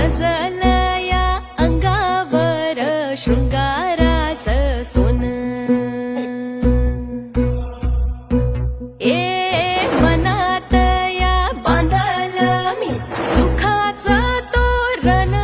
सजलया अंगावर शृंगाराच सोन. ए मनात या बांधल मी सुखाच तोरण.